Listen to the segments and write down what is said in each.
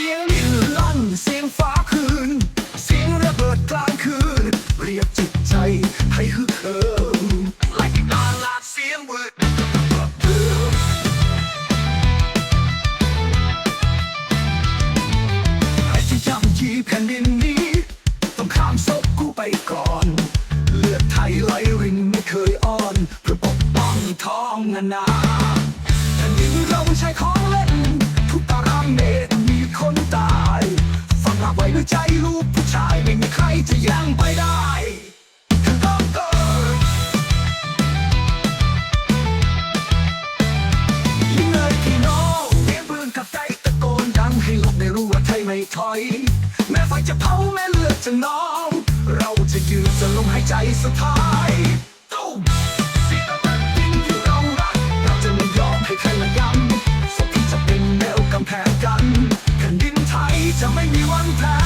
สียงลินลั่นเสียงฟ้าคืน เสียงระเบิดกลางคืน เรียกจิตใจให้ฮึกเหิม Like a lot เสียงวืดใครที่ย่ำยีแผ่นดินนี้ ต้องข้ามศพกูไปก่อน เลือดไทยไหลรินไม่เคยอ่อนเพื่อปกป้องท้องนานาแผ่นดินเราใช้คอ แม้ไฟจะเผาแม้เลือดจะนอง เราจะยืนจนลมหายใจสุดท้ายตุ้มเสียงระเบิดดินที่เรารักเราจะไม่ยอมให้ใครมาย้ำสกิจะเป็นแนวกำแพงกันแผ่นดินไทยจะไม่มีวันแพ้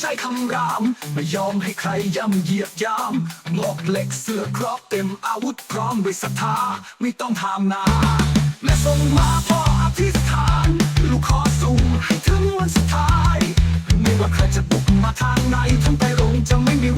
ใจคำราม ไม่ยอมให้ใครย่ำเหยียดยามหมอกเหล็กเสื้อครอบเต็มอาวุธพร้อมด้วยศรัทธาไม่ต้องถามนาแม่ส่งมาพ่ออธิษฐาน ลูกขอสูงให้ถึงวันสุดท้าย ไม่ว่าใครจะบุกมาทางไหนทั้งไปลงจะไม่มี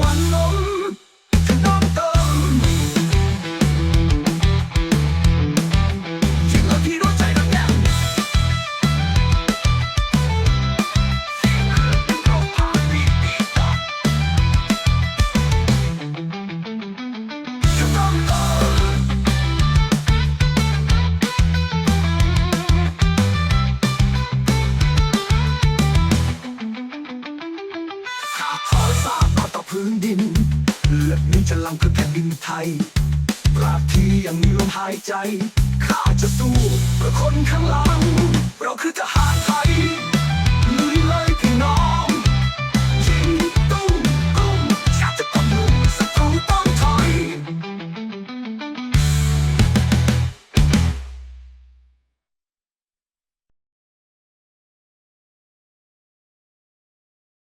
วัน ข้าขอสาบขอต่อพื้นดิน เลือดนี้จะลังคือแผ่นดินไทยปราบที่ยังมีลมหายใจ ข้าจะสู้เพื่อคนข้างหลัง เราคือทหาร